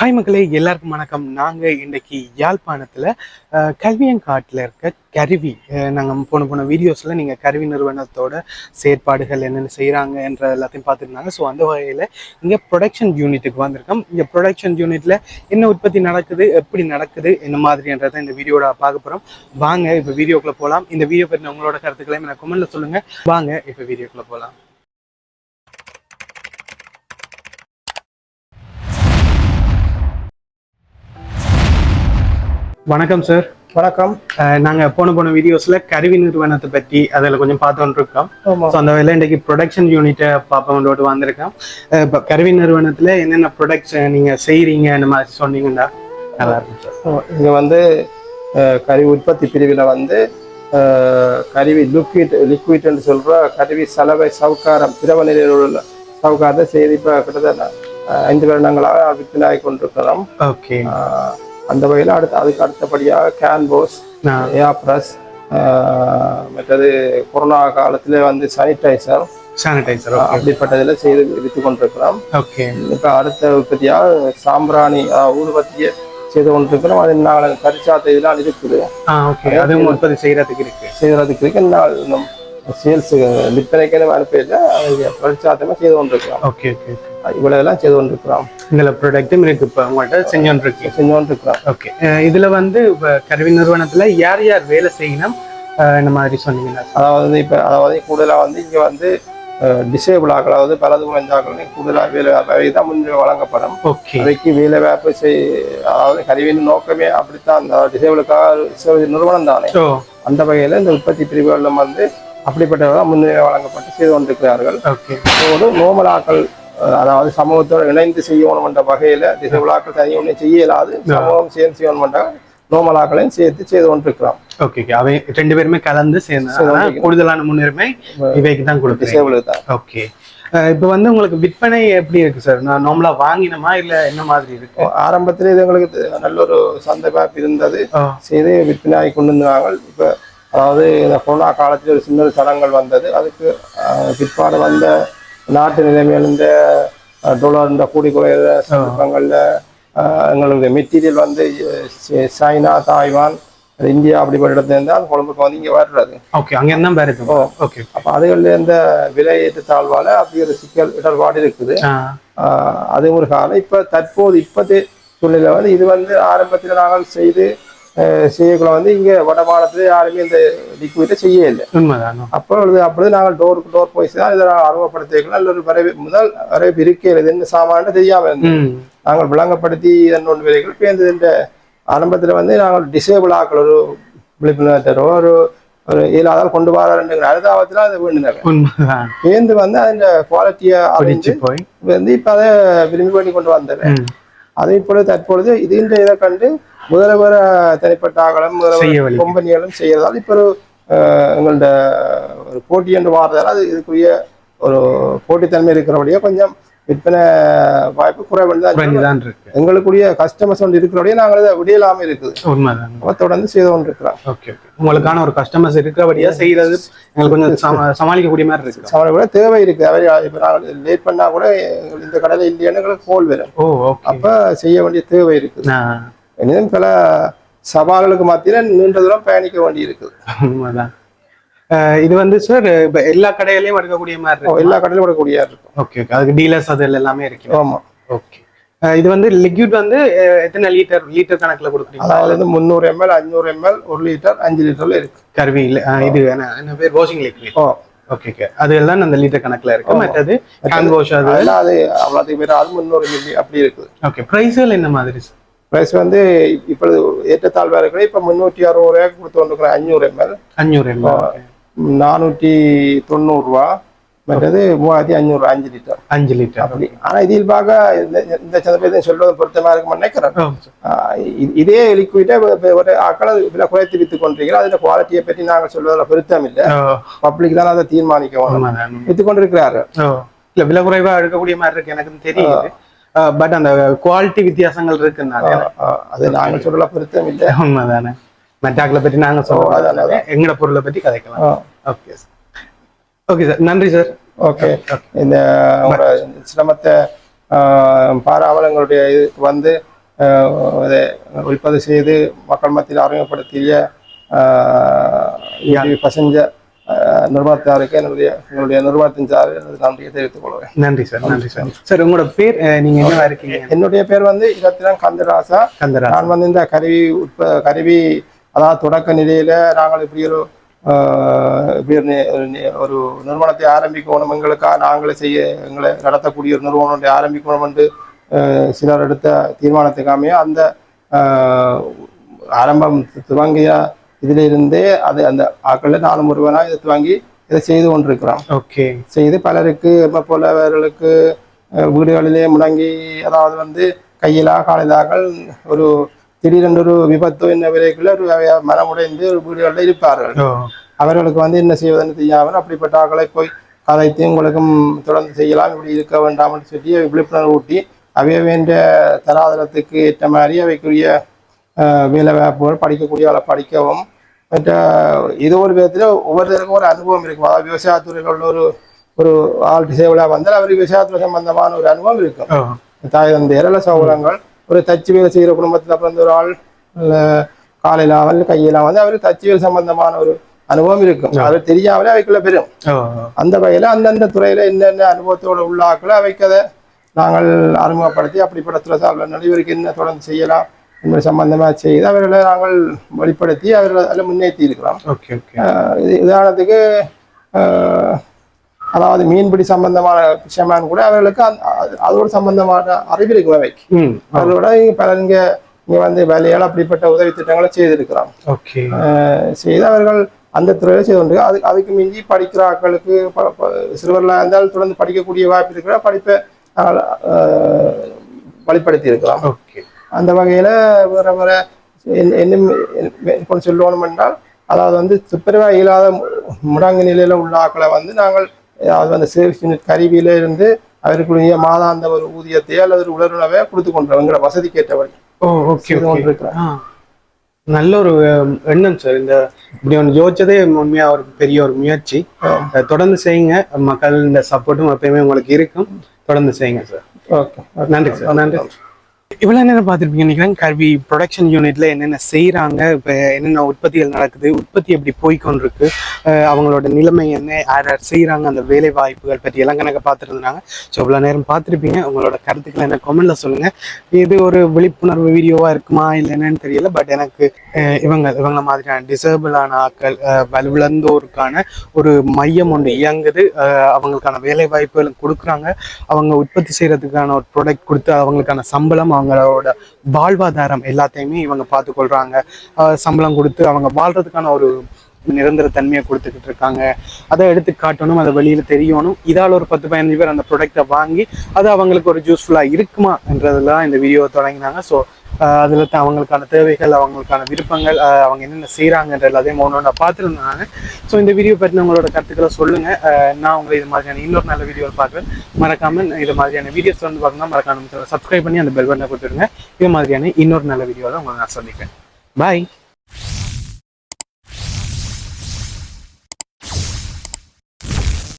Hi மக்களே எல்லாருக்கும் வணக்கம். நாங்கள் இன்றைக்கி யாழ்ப்பாணத்தில் கல்வியங்காட்டில் இருக்க கருவி நாங்கள் போன போன வீடியோஸில் நீங்கள் கருவி நிறுவனத்தோட செயற்பாடுகள் என்னென்ன செய்கிறாங்க என்ற எல்லாத்தையும் பார்த்துருந்தாங்க. ஸோ அந்த வகையில் இங்கே ப்ரொடக்ஷன் யூனிட்டுக்கு வந்திருக்கோம். இங்கே ப்ரொடக்ஷன் யூனிட்டில் என்ன உற்பத்தி நடக்குது எப்படி நடக்குது என்ன மாதிரின்றதை இந்த வீடியோட பார்க்க போகிறோம் வாங்க இப்போ வீடியோக்குள்ளே போகலாம் இந்த வீடியோ பற்றி உங்களோட கருத்துக்களையும் எனக்கு கமெண்ட்டில் சொல்லுங்கள் வாங்க இப்போ வீடியோக்குள்ளே போகலாம் வணக்கம் சார் வணக்கம். அஹ் நாங்க போன போன வீடியோஸ்ல கருவி நிறுவனத்தை பற்றி அதில் கொஞ்சம் பார்த்து இருக்கோம் ஸோ அந்த வேலை இன்றைக்கு ப்ரொடக்ஷன் யூனிட்டை பார்ப்போம்னு வந்திருக்கோம். இப்போ கருவி நிறுவனத்துல என்னென்ன ப்ரொடக்ட்ஸ் நீங்க செய்றீங்க அந்த மாதிரி சொன்னீங்கன்னா நல்லா இருக்கும் சார் இங்க வந்து கருவி உற்பத்தி பிரிவில் வந்து கருவி லிக்விட் லிக்விட்னு சொல்ற கருவி சலவை சவுக்காரம் திரவ நிலையில் உள்ள சவுக்காரத்தை செய்து இப்போ கிட்டத்தட்ட ஐந்து வருடங்களாக விற்பனை ஆகி கொண்டிருக்கிறோம் ஓகே அந்த வகையில் அடுத்து அதுக்கு அடுத்தபடியாக கேன்போஸ் ஏப்ரஸ் மற்றது கொரோனா காலத்தில் வந்து சானிடைசர் சானிடைசர் அப்படிப்பட்டதில் செய்து விற்று கொண்டிருக்கிறோம். ஓகே இப்போ அடுத்த உற்பத்தியாக சாம்பிராணி ஊதுபத்தியை செய்து கொண்டிருக்கிறோம். அது நாங்கள் கரிச்சாத்த இதெல்லாம் இருக்குது ஓகே அதுவும் உற்பத்தி செய்யறதுக்கு இருக்கு. செய்கிறதுக்கு இருக்கு. சேல்ஸ் விற்பனைக்கு அனுப்பியில கரிச்சாத்தமே செய்து கொண்டிருக்கிறோம் ஓகே ஓகே இவ்வளவு எல்லாம் செய்து கொண்டிருக்கிறோம். இதில் ப்ராடக்ட்டும் இருக்கு இப்போ உங்கள்கிட்ட செஞ்சோன்னு இருக்கு செஞ்சு கொண்டிருக்கிறோம். ஓகே இதுல வந்து இப்ப கருவி நிறுவனத்துல யார் யார் வேலை செய்யணும்? இந்த மாதிரி சொன்னீங்கன்னா அதாவது இப்போ அதாவது கூடுதலாக வந்து இங்கே வந்து டிசேபிள் ஆக்கள் அதாவது பலது குறைஞ்சாக்கள் கூடுதலாக வேலை வாய்ப்பு தான் முன்னுரிமை வழங்கப்படும். ஓகே அவைக்கு வேலை வாய்ப்பு செய் அதாவது கருவியின் நோக்கமே அப்படித்தான். அந்த டிசேபிளுக்காக நிறுவனம் தானே. அந்த வகையில் இந்த உற்பத்தி பிரிவுகளிலும் வந்து அப்படிப்பட்டவர்கள் முன்னுரிமை வழங்கப்பட்டு செய்து கொண்டிருக்கிறார்கள். ஓகே. ஒரு நோமலாக்கள் அதாவது சமூகத்தோடு இணைந்து செய்யணும் என்ற வகையில் திசைவிழாக்கள் தனியாக ஒன்றும் செய்ய இயலாது சமூகம் சேர்ந்து செய்யணும் என்ற நோமலாக்களையும் சேர்த்து செய்து கொண்டிருக்கிறோம். Okay okay. அவை ரெண்டு பேருமே கலந்து சேர்ந்து கூடுதலான முன்னுரிமை இவைக்கு தான் கொடுக்குறேன். டிசேபிளுக்கு தான். ஓகே. இப்போ வந்து உங்களுக்கு விற்பனை எப்படி இருக்கு சார்? நான் நார்மலா வாங்கினமா இல்ல என்ன மாதிரி இருக்கு? ஆரம்பத்தில் இது எங்களுக்கு நல்ல ஒரு சந்தை இருந்தது. செய்து விற்பனை ஆகி கொண்டு இருந்தாங்க இப்போ அதாவது இந்த கொரோனா காலத்தில் ஒரு சின்ன தடங்கள் வந்தது. அதுக்கு பிற்பாடு வந்த நாட்டு நிலைமையில் இந்த அஹ், டாலர் இந்த கூடி குறையிற சந்தர்ப்பங்களில் எங்களுடைய மெட்டீரியல் வந்து சைனா தாய்வான் இந்தியா அப்படிப்பட்ட இடத்துல இருந்தால் கொழம்புக்கு வந்து இங்கே வர்றது. ஓகே அங்க என்ன இருக்கு. ஓகே அப்போ அதுகளில் இந்த விலையேற்ற தாழ்வால் அப்படி ஒரு சிக்கல் இடர்பாடு இருக்குது. அது ஒரு காலம் இப்போ தற்போது இப்போது சூழ்நிலை வந்து இது வந்து ஆரம்பத்தில் நாங்கள் செய்து செய்யக்குள்ள வந்து இங்கே வடமாநிலத்தில் யாருமே இந்த லிக்விட்டை செய்ய இல்லை உண்மைதான் அப்பொழுது அப்பொழுது நாங்கள் டோருக்கு டோர் போய் தான் இதை நாங்கள் அறிமுகப்படுத்திக்கலாம் நல்ல ஒரு வரவே முதல் வரவேற்பு இருக்கிறது என்ன சாமான்னு தெரியாமல் இருந்தது. ம். நாங்கள் விளங்கப்படுத்தி இதன் ஒன்று விலைகள் இப்போ இந்த ஆரம்பத்தில் வந்து நாங்கள் டிசேபிள் ஆக்கள் ஒரு விழிப்புணர்வு ஒரு ஒரு இயலாதால் கொண்டு வர ரெண்டு அனுதாபத்தில் அதை வேண்டினாங்க சேர்ந்து வந்து அதன் குவாலிட்டியை அறிஞ்சு போய். வந்து இப்போ அதை விரும்பி பண்ணி கொண்டு வந்தேன். அதை இப்பொழுது தற்பொழுது இதுன்ற இதை கண்டு முதல்வர் தனிப்பட்ட ஆகலும் முதல்வர் கம்பெனிகளும் செய்யறதால் இப்போ ஒரு எங்கள்ட ஒரு போட்டி என்று வாரதால் அது இதுக்குரிய ஒரு போட்டித்தன்மை இருக்கிறபடியே கொஞ்சம் விற்பனை வாய்ப்பு குறைவண்டு தான் இருக்கு. எங்களுக்குரிய கஸ்டமர்ஸ் ஒன்று இருக்கிறபடியே நாங்கள் அதை விடியலாமல் இருக்குது. உண்மைதான். தொடர்ந்து செய்து கொண்டிருக்கிறோம் ஓகே ஓகே உங்களுக்கான ஒரு கஸ்டமர்ஸ் இருக்கிறபடியா செய்யறது எங்களுக்கு கொஞ்சம் சம- சமாளிக்கக்கூடிய மாதிரி இருக்கு. அவரை கூட தேவை இருக்குது அவை இப்போ நாங்கள் லேட் பண்ணா கூட இந்த கடையில் இல்லையானு எங்களுக்கு கோல் வரும். ஓ ஓகே அப்போ செய்ய வேண்டிய தேவை இருக்குது நான் எனினும் பல சவால்களுக்கு மத்தியில் நீண்ட தூரம் பயணிக்க வேண்டி இருக்குது உண்மைதான் இது வந்து சார் இப்ப எல்லா கடையிலயும் எடுக்கக்கூடிய மாதிரி இருக்கு எல்லா கடையிலும் விடக்கூடிய இருக்கும். Okay okay. அதுக்கு டீலர்ஸ் அது எல்லாமே இருக்கு. ஆமா. ஓகே. இது வந்து லிக்விட் வந்து எத்தனை லிட்டர் லிட்டர் கணக்குல கொடுக்குறீங்க? அதாவது வந்து முந்நூறு எம்எல் அஞ்சூறு எம்எல் ஒரு லிட்டர் அஞ்சு லிட்டர்ல இருக்கு. கருவி இல்ல இது என்ன என்ன பேர்? Washing liquid oh. Okay okay. அது எல்லாம் அந்த லிட்டர் கணக்குல இருக்கு. மற்றது ஹேண்ட் வாஷ் அது. அது அவ்வளோத்துக்கு பேர் அது முந்நூறு மில்லி அப்படி இருக்குது. ஓகே. ப்ரைஸ்கள் என்ன மாதிரி சார் ப்ரைஸ் வந்து இப்பொழுது ஏற்றத்தாழ்வாக இருக்கிற இப்போ முந்நூற்றி அறுபது ரூபாய்க்கு கொடுத்து கொண்டிருக்கிறேன் அஞ்சூறு எம்எல் அஞ்சூறு எல்லாம் நானூற்றி தொண்ணூறுரூவா மற்றது மூவாயிரத்தி அஞ்சூறு அஞ்சு லிட்டர். அஞ்சு லிட்டர் அப்படி. ஆனால் இதில் பார்க்க இந்த சந்தர்ப்பத்தை சொல்வது பொருத்தமாக இருக்கும் நினைக்கிறேன். இதே லிக்விட்டை ஒரு ஆக்களை விலை குறைத்து வித்து கொண்டிருக்கிறோம் அதில் குவாலிட்டியை பற்றி நாங்கள் சொல்வதில் பொருத்தம் இல்லை. பப்ளிக் தான் அதை தீர்மானிக்க வேணும் உண்மைதான். வித்து கொண்டிருக்கிறார்கள். ஓ இல்ல விலை குறைவா எடுக்கக்கூடிய மாதிரி இருக்கு எனக்கு தெரியுது. பட் அந்த குவாலிட்டி வித்தியாசங்கள் இருக்குனால ஆஹ் அது நாங்கள் சொல்ல பொருத்தம் இல்லை. உண்மைதானே? மெட்டாக்களை பற்றி நாங்க சொல்றோம் எங்கட பொருளை பற்றி கதைக்கலாம். ஓகே சார் ஓகே சார் நன்றி சார் ஓகே இந்த சிரமத்தை எங்களுடைய இதுக்கு வந்து அதை ஒழிப்பது செய்து மக்கள் மத்தியில் அறிமுகப்படுத்திய பசஞ்சர் நிர்வாகத்தாருக்கு என்னுடைய எங்களுடைய நிர்வாகத்தின் சார்பில் நன்றியை தெரிவித்துக் கொள்வேன் நன்றி சார் நன்றி சார். சார் உங்களோட பேர் நீங்க என்னவா இருக்கீங்க என்னுடைய பேர் வந்து இரத்தினம் கந்தராசா. கந்தரா நான் வந்து இந்த கருவி உட்ப கருவி அதாவது தொடக்க நிலையில நாங்கள் இப்படி ஒரு இப்படி ஒரு நிறுவனத்தை ஆரம்பிக்கணும் எங்களுக்காக நாங்களே செய்ய எங்களை நடத்தக்கூடிய ஒரு நிறுவனம் ஒன்றை ஆரம்பிக்கணும் என்று சிலர் எடுத்த தீர்மானத்துக்காமே அந்த ஆரம்பம் துவங்கிய இதிலிருந்தே அது அந்த ஆக்களில் நானும் ஒருவனாக இதை துவங்கி இதை செய்து கொண்டிருக்கிறோம். ஓகே. செய்து பலருக்கு போலவர்களுக்கு வீடுகளிலே முடங்கி அதாவது வந்து கையிலா காலிலாக்கள் ஒரு திடீரென்று ஒரு விபத்தோ என்ன விலைக்குள்ள ஒரு மனமுடைந்து ஒரு வீடுகளில் இருப்பார்கள். அவர்களுக்கு வந்து என்ன செய்வதுன்னு தெரியாமல் அப்படிப்பட்ட ஆக்களை போய் கதைத்து உங்களுக்கும் தொடர்ந்து செய்யலாம் இப்படி இருக்க வேண்டாம்னு சொல்லி விழிப்புணர்வு ஊட்டி அவைய வேண்டிய தராதரத்துக்கு ஏற்ற மாதிரி அவைக்குரிய வேலை வாய்ப்புகள் படிக்கக்கூடிய ஆளை படிக்கவும் மற்ற இது ஒரு விதத்தில் ஒவ்வொருத்தருக்கும் ஒரு அனுபவம் இருக்கும். அதாவது விவசாயத்துறையில் உள்ள ஒரு ஒரு ஆள் டிசேபிளாக வந்தால் அவருக்கு விவசாயத்துறை சம்பந்தமான ஒரு அனுபவம் இருக்கும். தாய் தந்தை ஏரல சௌகரங்கள் ஒரு தச்சு வேலை செய்கிற குடும்பத்தில் பிறந்த ஒரு ஆள் காலையில் அவன் கையில் வந்து அவருக்கு தச்சு வேலை சம்பந்தமான ஒரு அனுபவம் இருக்கும். அது தெரியாமலே அவைக்குள்ள பெரும் அந்த வகையில் அந்தந்த துறையில் என்னென்ன அனுபவத்தோட உள்ள ஆக்களை அவைக்கதை நாங்கள் அறிமுகப்படுத்தி அப்படிப்பட்ட துறை சார்பில் நடிகருக்கு என்ன தொடர்ந்து செய்யலாம் என்பது சம்பந்தமாக செய்து அவர்களை நாங்கள் வெளிப்படுத்தி அவர்களை அதில் முன்னேற்றி இருக்கிறோம். Okay okay. ஆஹ் இது உதாரணத்துக்கு அதாவது மீன்பிடி சம்பந்தமான விஷயமான் கூட அவர்களுக்கு அதோடு சம்பந்தமான அறிவு இருக்கும் அவைக்கு அவர்களோட பல இங்க இங்க வந்து வேலையால் அப்படிப்பட்ட உதவி திட்டங்களை செய்திருக்கிறோம். செய்து அவர்கள் அந்த துறையில் செய்து கொண்டு அது அதுக்கு மிஞ்சி படிக்கிற ஆட்களுக்கு சிறுவர்களாக இருந்தால் தொடர்ந்து படிக்கக்கூடிய வாய்ப்பு இருக்கிற படிப்பை நாங்கள் வழிப்படுத்தி இருக்கிறோம். ஓகே. அந்த வகையில் வேற வேற என்ன- சொல்லணும் என்றால் அதாவது வந்து துப்புரவா இயலாத மு- முடங்கு நிலையில உள்ள ஆட்களை வந்து நாங்கள் அதாவது அந்த சேவ்ஸ் யூனிட் கருவியில இருந்து அவர்களுடைய மாதாந்த ஒரு ஊதியத்தை அல்லது ஒரு உணர்வுணவை கொடுத்து கொண்டோம் எங்களை வசதிக்கு ஏற்றபடி ஓகே நல்ல ஒரு எண்ணம் சார் இந்த இப்படி ஒன்று யோசிச்சதே உண்மையா ஒரு பெரிய ஒரு முயற்சி. தொடர்ந்து செய்யுங்க. மக்கள் இந்த சப்போர்ட்டும் எப்பயுமே உங்களுக்கு இருக்கும். தொடர்ந்து செய்யுங்க சார் ஓகே நன்றி சார் நன்றி. இவ்வளோ நேரம் பார்த்துருப்பீங்க நினைக்கிறேன். கல்வி ப்ரொடக்ஷன் யூனிட்ல என்னென்ன செய்கிறாங்க இப்போ என்னென்ன உற்பத்திகள் நடக்குது உற்பத்தி எப்படி போய்க்கொண்டிருக்கு அவங்களோட நிலைமை என்ன யார் யார் செய்கிறாங்க அந்த வேலை வாய்ப்புகள் பற்றி எல்லாம் கணக்கு பார்த்துருந்தாங்க ஸோ இவ்வளோ நேரம் பார்த்துருப்பீங்க. உங்களோட கருத்துக்களை என்ன கமெண்ட்ல சொல்லுங்க. இது ஒரு விழிப்புணர்வு வீடியோவா இருக்குமா இல்லை என்னன்னு தெரியல. பட் எனக்கு இவங்க இவங்க மாதிரியான டிசேபிளான ஆட்கள் வலுவிழந்தோருக்கான ஒரு மையம் ஒன்று இயங்குது. அவங்களுக்கான வேலை வாய்ப்புகளும் கொடுக்குறாங்க. அவங்க உற்பத்தி செய்கிறதுக்கான ஒரு ப்ராடக்ட் கொடுத்து அவங்களுக்கான சம்பளம் அவங்க அவங்களோட வாழ்வாதாரம் எல்லாத்தையுமே இவங்க பார்த்துக்கொள்றாங்க. சம்பளம் கொடுத்து அவங்க வாழ்றதுக்கான ஒரு நிரந்தர தன்மையை கொடுத்துக்கிட்டு இருக்காங்க. அதை எடுத்து காட்டணும் அதை வெளியில தெரியணும். இதால் ஒரு பத்து பதினஞ்சு பேர் அந்த ப்ராடக்டை வாங்கி அது அவங்களுக்கு ஒரு யூஸ்ஃபுல்லாக இருக்குமா என்றதெல்லாம் இந்த வீடியோ தொடங்கினாங்க. ஸோ அதில் தான் அவங்களுக்கான தேவைகள் அவங்களுக்கான விருப்பங்கள் அவங்க என்னென்ன செய்கிறாங்கன்ற எல்லாத்தையும் ஒன்று ஒன்றா பார்த்துருந்தாங்க ஸோ இந்த வீடியோ பற்றி உங்களோட கருத்துக்களை சொல்லுங்கள் நான் உங்களை இது மாதிரியான இன்னொரு நல்ல வீடியோவில் பார்க்குறேன். மறக்காமல் இது மாதிரியான வீடியோஸ் வந்து பார்க்கணும் மறக்காம சப்ஸ்கிரைப் பண்ணி அந்த பெல் பட்டனை கொடுத்துருங்க இது மாதிரியான இன்னொரு நல்ல வீடியோவில் உங்களை நான் சந்திக்கிறேன். பாய்